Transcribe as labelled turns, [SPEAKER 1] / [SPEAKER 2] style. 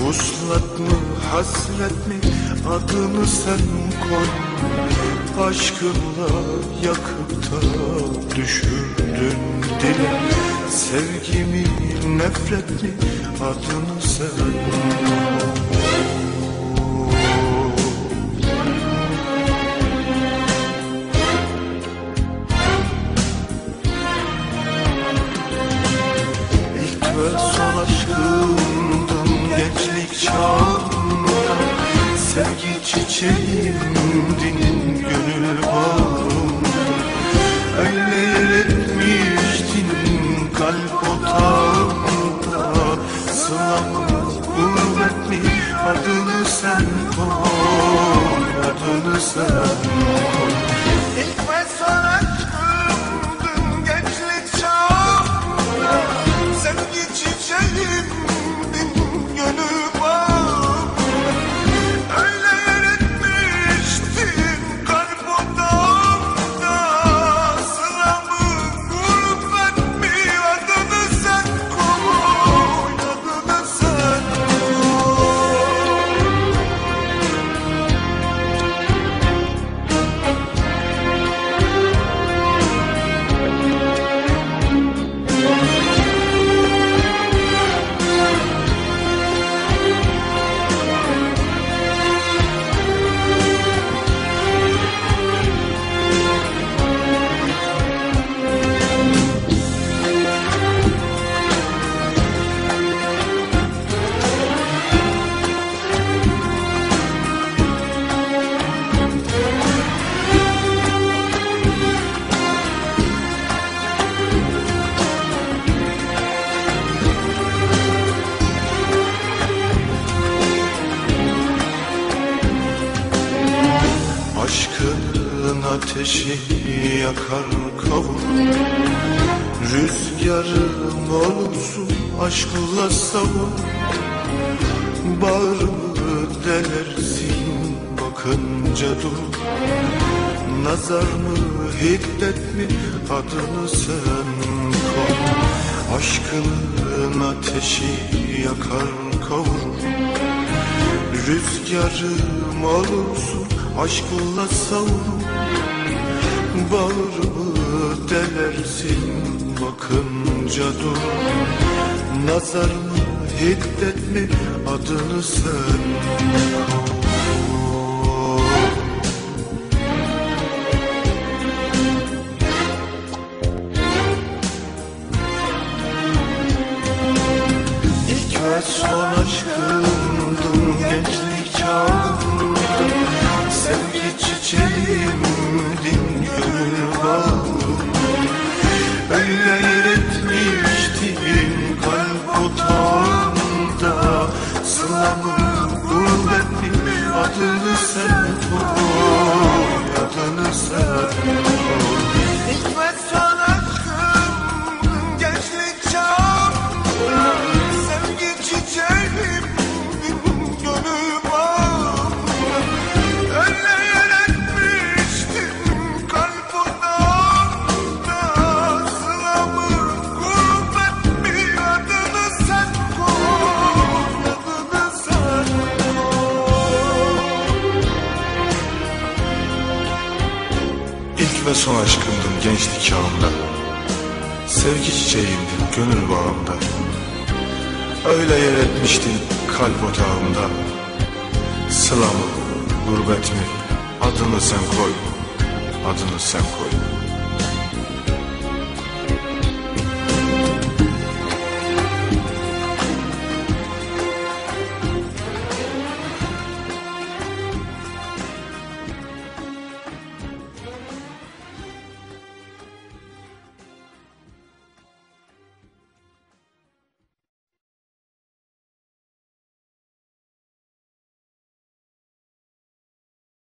[SPEAKER 1] Vuslat mı hasret mi? Adını sen koy. Aşkınla yakıp da düşürdün dile. Sevgimi nefret mi? Adını sen koy Sevgi çiçeğimdin gönül bağımda Öyle etmiştin kalp otağımda. Sılamı gurbet mi adını sen koy Adını sen koy ateşi yakar kavur Rüzgarım olursun aşkla savur Bağrımı delersin bakınca dur. Nazar mı hiddet mi adını sen koy. Aşkın ateşi yakar kavurur Rüzgarım olursun aşkla savrul Bağrımı delersin bakınca dur. Nazar mı hiddet mi adını sen ve son aşkımdın gençlik çağımda Sevgi çiçeğimdin gönül bağımda. Öyle yer etmiştin kalp otağımda.
[SPEAKER 2] Sıla mı, Adını sen koy, adını sen koy